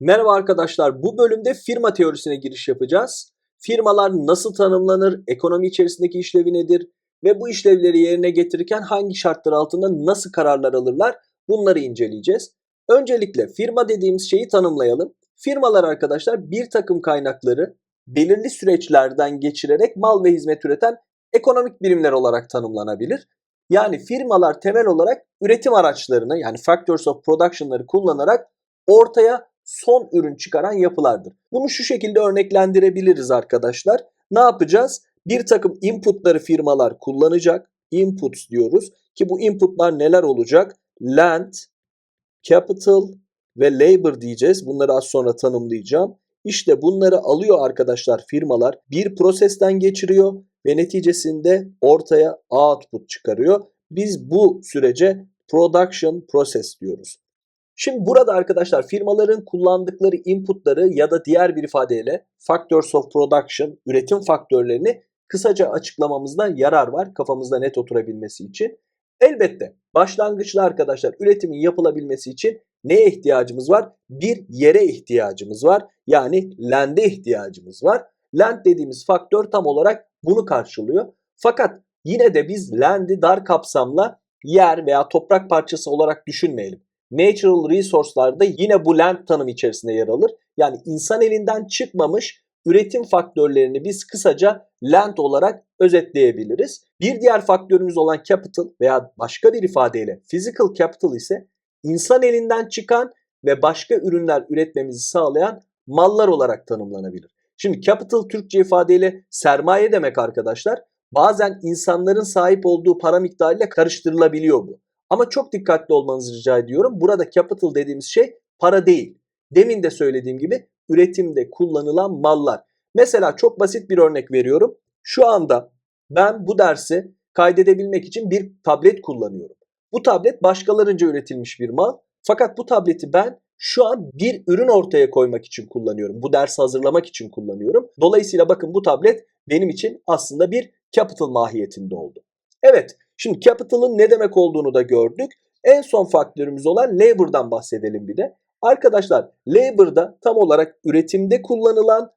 Merhaba arkadaşlar. Bu bölümde firma teorisine giriş yapacağız. Firmalar nasıl tanımlanır, ekonomi içerisindeki işlevi nedir ve bu işlevleri yerine getirirken hangi şartlar altında nasıl kararlar alırlar bunları inceleyeceğiz. Öncelikle firma dediğimiz şeyi tanımlayalım. Firmalar arkadaşlar bir takım kaynakları belirli süreçlerden geçirerek mal ve hizmet üreten ekonomik birimler olarak tanımlanabilir. Yani firmalar temel olarak üretim araçlarını yani factors of production'ları kullanarak ortaya son ürün çıkaran yapılardır. Bunu şu şekilde örneklendirebiliriz arkadaşlar. Ne yapacağız? Bir takım inputları firmalar kullanacak. Inputs diyoruz ki bu inputlar neler olacak? Land, capital ve labor diyeceğiz. Bunları az sonra tanımlayacağım. İşte bunları alıyor arkadaşlar firmalar. Bir prosesten geçiriyor ve neticesinde ortaya output çıkarıyor. Biz bu sürece production process diyoruz. Şimdi burada arkadaşlar firmaların kullandıkları inputları ya da diğer bir ifadeyle factors of production, üretim faktörlerini kısaca açıklamamızda yarar var kafamızda net oturabilmesi için. Elbette başlangıçta arkadaşlar üretimin yapılabilmesi için neye ihtiyacımız var? Bir yere ihtiyacımız var. Yani land'e ihtiyacımız var. Land dediğimiz faktör tam olarak bunu karşılıyor. Fakat yine de biz land'i dar kapsamla yer veya toprak parçası olarak düşünmeyelim. Natural resource'larda yine bu land tanım içerisinde yer alır. Yani insan elinden çıkmamış üretim faktörlerini biz kısaca land olarak özetleyebiliriz. Bir diğer faktörümüz olan capital veya başka bir ifadeyle physical capital ise insan elinden çıkan ve başka ürünler üretmemizi sağlayan mallar olarak tanımlanabilir. Şimdi capital Türkçe ifadeyle sermaye demek arkadaşlar. Bazen insanların sahip olduğu para miktarıyla karıştırılabiliyor bu. Ama çok dikkatli olmanızı rica ediyorum. Burada capital dediğimiz şey para değil. Demin de söylediğim gibi üretimde kullanılan mallar. Mesela çok basit bir örnek veriyorum. Şu anda ben bu dersi kaydedebilmek için bir tablet kullanıyorum. Bu tablet başkalarınca üretilmiş bir mal. Fakat bu tableti ben şu an bir ürün ortaya koymak için kullanıyorum. Bu dersi hazırlamak için kullanıyorum. Dolayısıyla bakın bu tablet benim için aslında bir capital mahiyetinde oldu. Evet, şimdi capital'ın ne demek olduğunu da gördük. En son faktörümüz olan labor'dan bahsedelim bir de. Arkadaşlar labor'da tam olarak üretimde kullanılan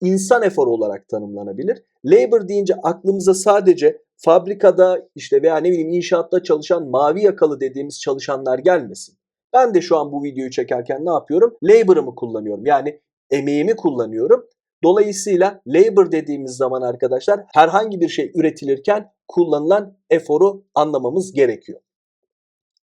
insan eforu olarak tanımlanabilir. Labor deyince aklımıza sadece fabrikada işte veya ne bileyim inşaatta çalışan mavi yakalı dediğimiz çalışanlar gelmesin. Ben de şu an bu videoyu çekerken ne yapıyorum? Labor'ımı kullanıyorum. Yani emeğimi kullanıyorum. Dolayısıyla labor dediğimiz zaman arkadaşlar herhangi bir şey üretilirken kullanılan eforu anlamamız gerekiyor.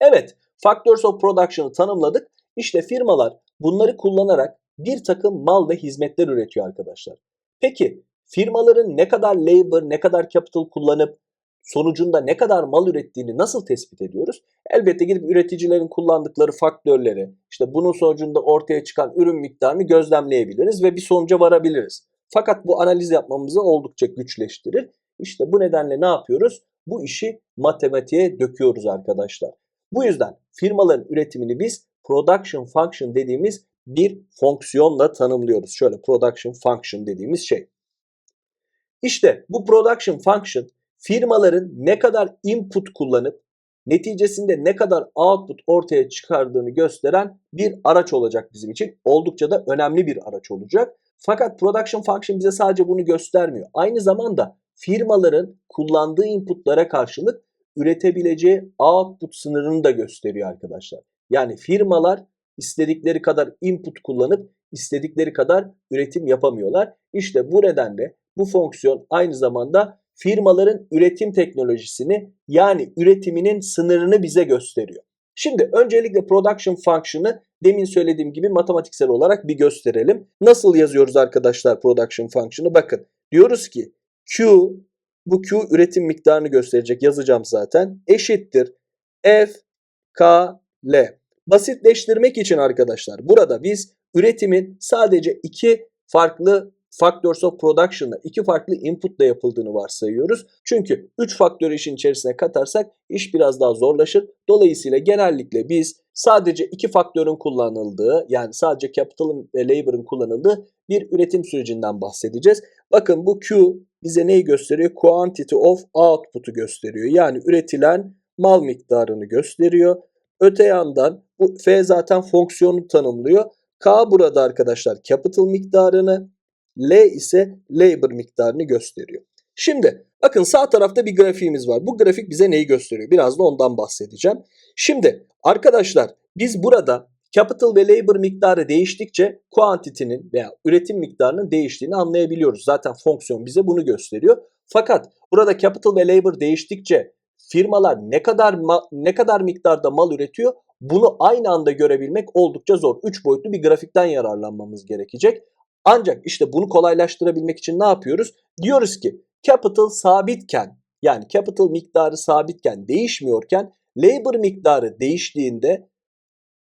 Evet, Factors of Production'ı tanımladık. İşte firmalar bunları kullanarak bir takım mal ve hizmetler üretiyor arkadaşlar. Peki firmaların ne kadar labor, ne kadar capital kullanıp sonucunda ne kadar mal ürettiğini nasıl tespit ediyoruz? Elbette gidip üreticilerin kullandıkları faktörleri, işte bunun sonucunda ortaya çıkan ürün miktarını gözlemleyebiliriz ve bir sonuca varabiliriz. Fakat bu analiz yapmamızı oldukça güçleştirir. İşte bu nedenle ne yapıyoruz? Bu işi matematiğe döküyoruz arkadaşlar. Bu yüzden firmaların üretimini biz production function dediğimiz bir fonksiyonla tanımlıyoruz. Şöyle production function dediğimiz şey. İşte bu production function firmaların ne kadar input kullanıp neticesinde ne kadar output ortaya çıkardığını gösteren bir araç olacak bizim için. Oldukça da önemli bir araç olacak. Fakat production function bize sadece bunu göstermiyor. Aynı zamanda firmaların kullandığı inputlara karşılık üretebileceği output sınırını da gösteriyor arkadaşlar. Yani firmalar istedikleri kadar input kullanıp istedikleri kadar üretim yapamıyorlar. İşte bu nedenle bu fonksiyon aynı zamanda firmaların üretim teknolojisini yani üretiminin sınırını bize gösteriyor. Şimdi öncelikle production function'ı demin söylediğim gibi matematiksel olarak bir gösterelim. Nasıl yazıyoruz arkadaşlar production function'ı? Bakın diyoruz ki Q bu Q üretim miktarını gösterecek yazacağım zaten eşittir F K L. Basitleştirmek için arkadaşlar burada biz üretimin sadece iki farklı Factors of Production'la iki farklı inputla yapıldığını varsayıyoruz. Çünkü 3 faktörü işin içerisine katarsak iş biraz daha zorlaşır. Dolayısıyla genellikle biz sadece iki faktörün kullanıldığı yani sadece capital'ın ve labor'ın kullanıldığı bir üretim sürecinden bahsedeceğiz. Bakın bu Q bize neyi gösteriyor? Quantity of output'u gösteriyor. Yani üretilen mal miktarını gösteriyor. Öte yandan bu F zaten fonksiyonu tanımlıyor. K burada arkadaşlar capital miktarını, L ise labor miktarını gösteriyor. Şimdi bakın sağ tarafta bir grafiğimiz var. Bu grafik bize neyi gösteriyor? Biraz da ondan bahsedeceğim. Şimdi arkadaşlar biz burada capital ve labor miktarı değiştikçe quantity'nin veya üretim miktarının değiştiğini anlayabiliyoruz. Zaten fonksiyon bize bunu gösteriyor. Fakat burada capital ve labor değiştikçe firmalar ne kadar ne kadar miktarda mal üretiyor bunu aynı anda görebilmek oldukça zor. 3 boyutlu bir grafikten yararlanmamız gerekecek. Ancak işte bunu kolaylaştırabilmek için ne yapıyoruz? Diyoruz ki capital sabitken yani capital miktarı sabitken değişmiyorken labor miktarı değiştiğinde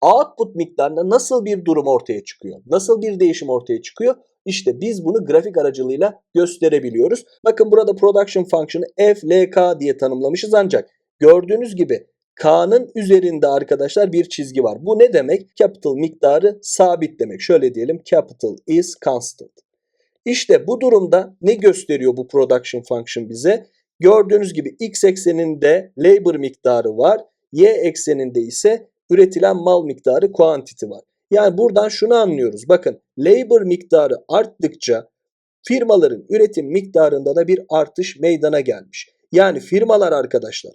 output miktarında nasıl bir durum ortaya çıkıyor? Nasıl bir değişim ortaya çıkıyor? İşte biz bunu grafik aracılığıyla gösterebiliyoruz. Bakın burada production function'ı FLK diye tanımlamışız ancak gördüğünüz gibi K'nın üzerinde arkadaşlar bir çizgi var. Bu ne demek? Capital miktarı sabit demek. Şöyle diyelim capital is constant. İşte bu durumda ne gösteriyor bu production function bize? Gördüğünüz gibi x ekseninde labor miktarı var. Y ekseninde ise üretilen mal miktarı quantity var. Yani buradan şunu anlıyoruz. Bakın labor miktarı arttıkça firmaların üretim miktarında da bir artış meydana gelmiş. Yani firmalar arkadaşlar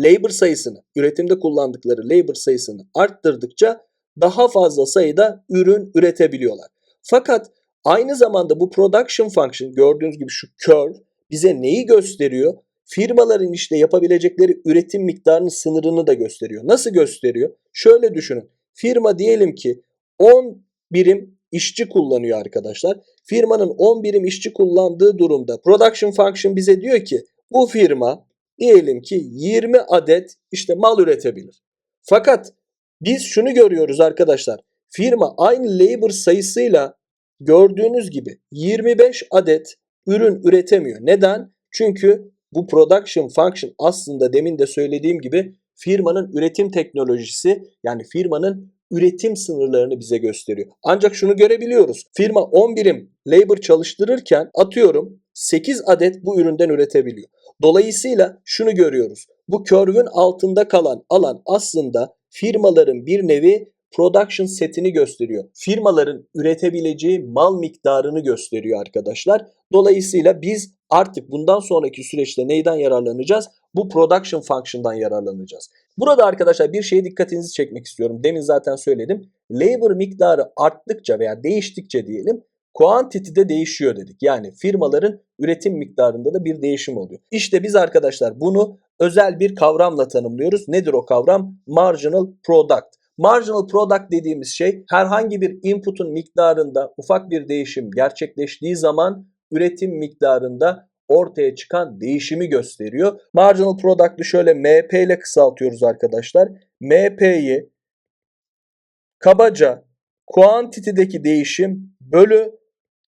labor sayısını, üretimde kullandıkları labor sayısını arttırdıkça daha fazla sayıda ürün üretebiliyorlar. Fakat aynı zamanda bu production function gördüğünüz gibi şu curve bize neyi gösteriyor? Firmaların işte yapabilecekleri üretim miktarının sınırını da gösteriyor. Nasıl gösteriyor? Şöyle düşünün. Firma diyelim ki 10 birim işçi kullanıyor arkadaşlar. Firmanın 10 birim işçi kullandığı durumda production function bize diyor ki bu firma diyelim ki 20 adet işte mal üretebilir. Fakat biz şunu görüyoruz arkadaşlar. Firma aynı labor sayısıyla gördüğünüz gibi 25 adet ürün üretemiyor. Neden? Çünkü bu production function aslında demin de söylediğim gibi firmanın üretim teknolojisi yani firmanın üretim sınırlarını bize gösteriyor. Ancak şunu görebiliyoruz. Firma 10 birim labor çalıştırırken atıyorum 8 adet bu üründen üretebiliyor. Dolayısıyla şunu görüyoruz. Bu curve'ün altında kalan alan aslında firmaların bir nevi production setini gösteriyor. Firmaların üretebileceği mal miktarını gösteriyor arkadaşlar. Dolayısıyla biz artık bundan sonraki süreçte neyden yararlanacağız? Bu production function'dan yararlanacağız. Burada arkadaşlar bir şeye dikkatinizi çekmek istiyorum. Demin zaten söyledim. Labor miktarı arttıkça veya değiştikçe diyelim quantity de değişiyor dedik. Yani firmaların üretim miktarında da bir değişim oluyor. İşte biz arkadaşlar bunu özel bir kavramla tanımlıyoruz. Nedir o kavram? Marginal product. Marginal product dediğimiz şey herhangi bir input'un miktarında ufak bir değişim gerçekleştiği zaman üretim miktarında ortaya çıkan değişimi gösteriyor. Marginal product'ı şöyle MP ile kısaltıyoruz arkadaşlar. MP'yi kabaca quantity'deki değişim bölü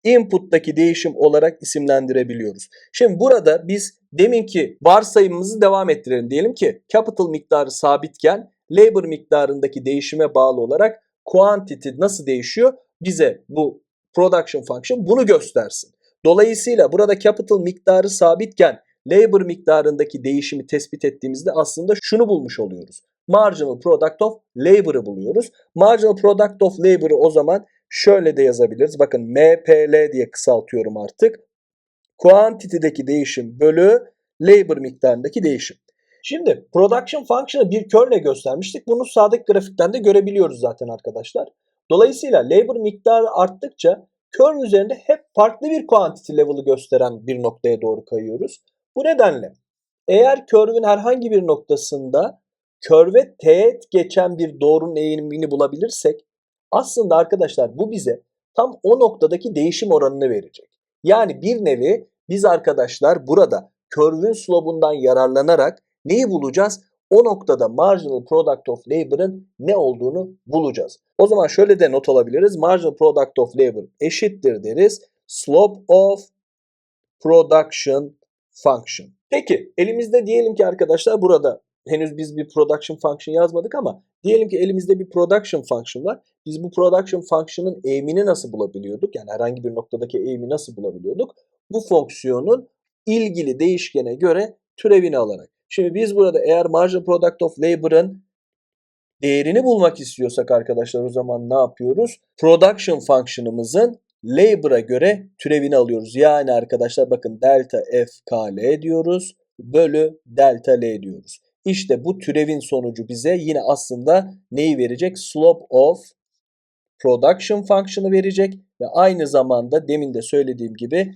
input'taki değişim olarak isimlendirebiliyoruz. Şimdi burada biz deminki varsayımımızı devam ettirelim. Diyelim ki capital miktarı sabitken labor miktarındaki değişime bağlı olarak quantity nasıl değişiyor? Bize bu production function bunu göstersin. Dolayısıyla burada capital miktarı sabitken labor miktarındaki değişimi tespit ettiğimizde aslında şunu bulmuş oluyoruz. Marginal product of labor'ı buluyoruz. Marginal product of labor'ı o zaman şöyle de yazabiliriz. Bakın MPL diye kısaltıyorum artık. Quantity'deki değişim bölü labor miktarındaki değişim. Şimdi production function'ı bir curve göstermiştik. Bunu sağdaki grafikten de görebiliyoruz zaten arkadaşlar. Dolayısıyla labor miktarı arttıkça curve üzerinde hep farklı bir quantity level'ı gösteren bir noktaya doğru kayıyoruz. Bu nedenle eğer curve'ün herhangi bir noktasında curve'e teğet geçen bir doğrunun eğimini bulabilirsek aslında arkadaşlar bu bize tam o noktadaki değişim oranını verecek. Yani bir nevi biz arkadaşlar burada curve'ün slope'undan yararlanarak neyi bulacağız? O noktada marginal product of labor'ın ne olduğunu bulacağız. O zaman şöyle de not alabiliriz. Marginal product of labor eşittir deriz. Slope of production function. Peki elimizde diyelim ki arkadaşlar burada henüz biz bir production function yazmadık ama diyelim ki elimizde bir production function var. Biz bu production function'ın eğimini nasıl bulabiliyorduk? Yani herhangi bir noktadaki eğimi nasıl bulabiliyorduk? Bu fonksiyonun ilgili değişkene göre türevini alarak. Şimdi biz burada eğer marginal product of labor'ın değerini bulmak istiyorsak arkadaşlar o zaman ne yapıyoruz? Production function'ımızın labor'a göre türevini alıyoruz. Yani arkadaşlar bakın delta f kl diyoruz bölü delta l diyoruz. İşte bu türevin sonucu bize yine aslında neyi verecek? Slope of production function'ı verecek ve aynı zamanda demin de söylediğim gibi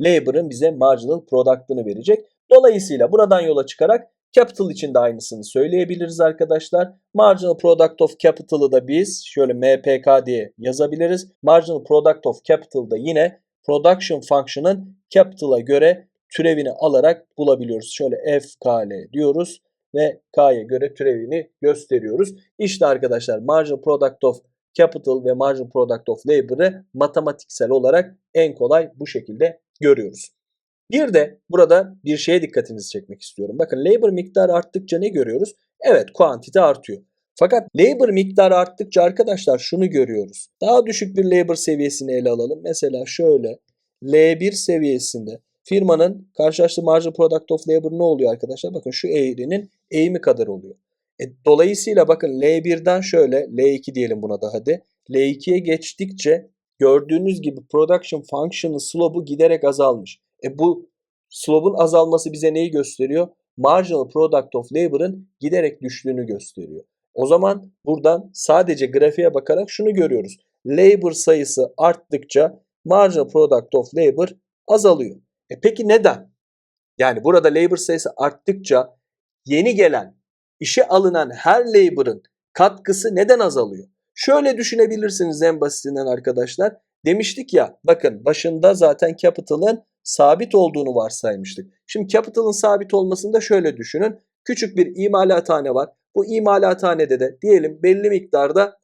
labor'ın bize marginal product'ını verecek. Dolayısıyla buradan yola çıkarak capital için de aynısını söyleyebiliriz arkadaşlar. Marginal product of capital'ı da biz şöyle MPK diye yazabiliriz. Marginal product of capital'da yine production function'ın capital'a göre türevini alarak bulabiliyoruz. Şöyle FKL diyoruz ve K'ya göre türevini gösteriyoruz. İşte arkadaşlar marginal product of capital ve marginal product of labor'ı matematiksel olarak en kolay bu şekilde görüyoruz. Bir de burada bir şeye dikkatinizi çekmek istiyorum. Bakın labor miktarı arttıkça ne görüyoruz? Evet kuantite artıyor. Fakat labor miktarı arttıkça arkadaşlar şunu görüyoruz. Daha düşük bir labor seviyesini ele alalım. Mesela şöyle L1 seviyesinde firmanın karşılaştığı marginal product of labor ne oluyor arkadaşlar? Bakın şu eğrinin eğimi kadar oluyor. E, dolayısıyla bakın L1'den şöyle L2 diyelim buna da hadi. L2'ye geçtikçe gördüğünüz gibi production function'ın slope'u giderek azalmış. E bu slope'un azalması bize neyi gösteriyor? Marginal product of labor'ın giderek düştüğünü gösteriyor. O zaman buradan sadece grafiğe bakarak şunu görüyoruz. Labor sayısı arttıkça marginal product of labor azalıyor. E peki neden? Yani burada labor sayısı arttıkça yeni gelen, işe alınan her labor'ın katkısı neden azalıyor? Şöyle düşünebilirsiniz en basitinden arkadaşlar. Demiştik ya bakın başında zaten capital'ın sabit olduğunu varsaymıştık. Şimdi capital'ın sabit olmasını da şöyle düşünün. Küçük bir imalathane var. Bu imalathanede de diyelim belli miktarda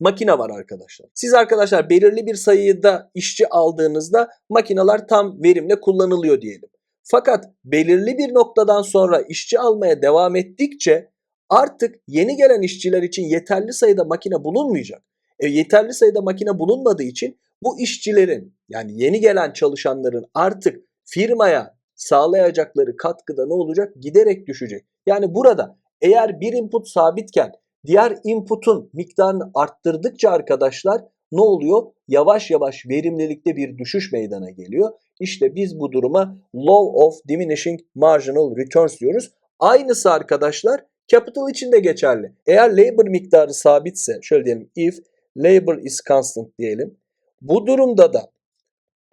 makine var arkadaşlar. Siz arkadaşlar belirli bir sayıda işçi aldığınızda makineler tam verimle kullanılıyor diyelim. Fakat belirli bir noktadan sonra işçi almaya devam ettikçe artık yeni gelen işçiler için yeterli sayıda makine bulunmayacak. E, yeterli sayıda makine bulunmadığı için bu işçilerin yani yeni gelen çalışanların artık firmaya sağlayacakları katkıda ne olacak? Giderek düşecek. Yani burada eğer bir input sabitken diğer input'un miktarını arttırdıkça arkadaşlar ne oluyor? Yavaş yavaş verimlilikte bir düşüş meydana geliyor. İşte biz bu duruma law of diminishing marginal returns diyoruz. Aynısı arkadaşlar capital için de geçerli. Eğer labor miktarı sabitse şöyle diyelim if labor is constant diyelim. Bu durumda da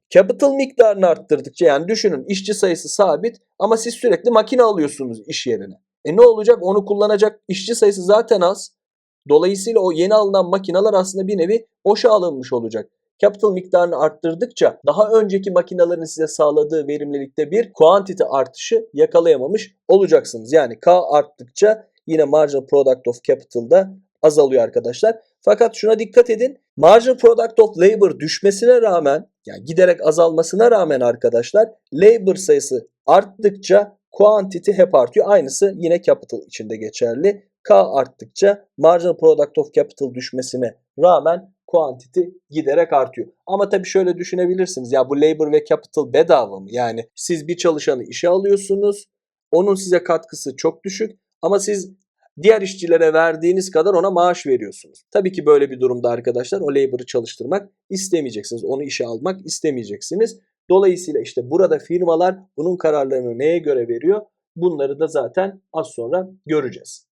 capital miktarını arttırdıkça yani düşünün işçi sayısı sabit ama siz sürekli makine alıyorsunuz iş yerine. E ne olacak? Onu kullanacak işçi sayısı zaten az. Dolayısıyla o yeni alınan makineler aslında bir nevi boşa alınmış olacak. Capital miktarını arttırdıkça daha önceki makinelerin size sağladığı verimlilikte bir quantity artışı yakalayamamış olacaksınız. Yani K arttıkça yine marginal product of capital'da azalıyor arkadaşlar. Fakat şuna dikkat edin. Marginal product of labor düşmesine rağmen yani giderek azalmasına rağmen arkadaşlar labor sayısı arttıkça quantity hep artıyor. Aynısı yine capital içinde geçerli. K arttıkça marginal product of capital düşmesine rağmen quantity giderek artıyor. Ama tabii şöyle düşünebilirsiniz. Ya bu labor ve capital bedava mı? Yani siz bir çalışanı işe alıyorsunuz. Onun size katkısı çok düşük ama siz diğer işçilere verdiğiniz kadar ona maaş veriyorsunuz. Tabii ki böyle bir durumda arkadaşlar o labor'ı çalıştırmak istemeyeceksiniz. Onu işe almak istemeyeceksiniz. Dolayısıyla işte burada firmalar bunun kararlarını neye göre veriyor? Bunları da zaten az sonra göreceğiz.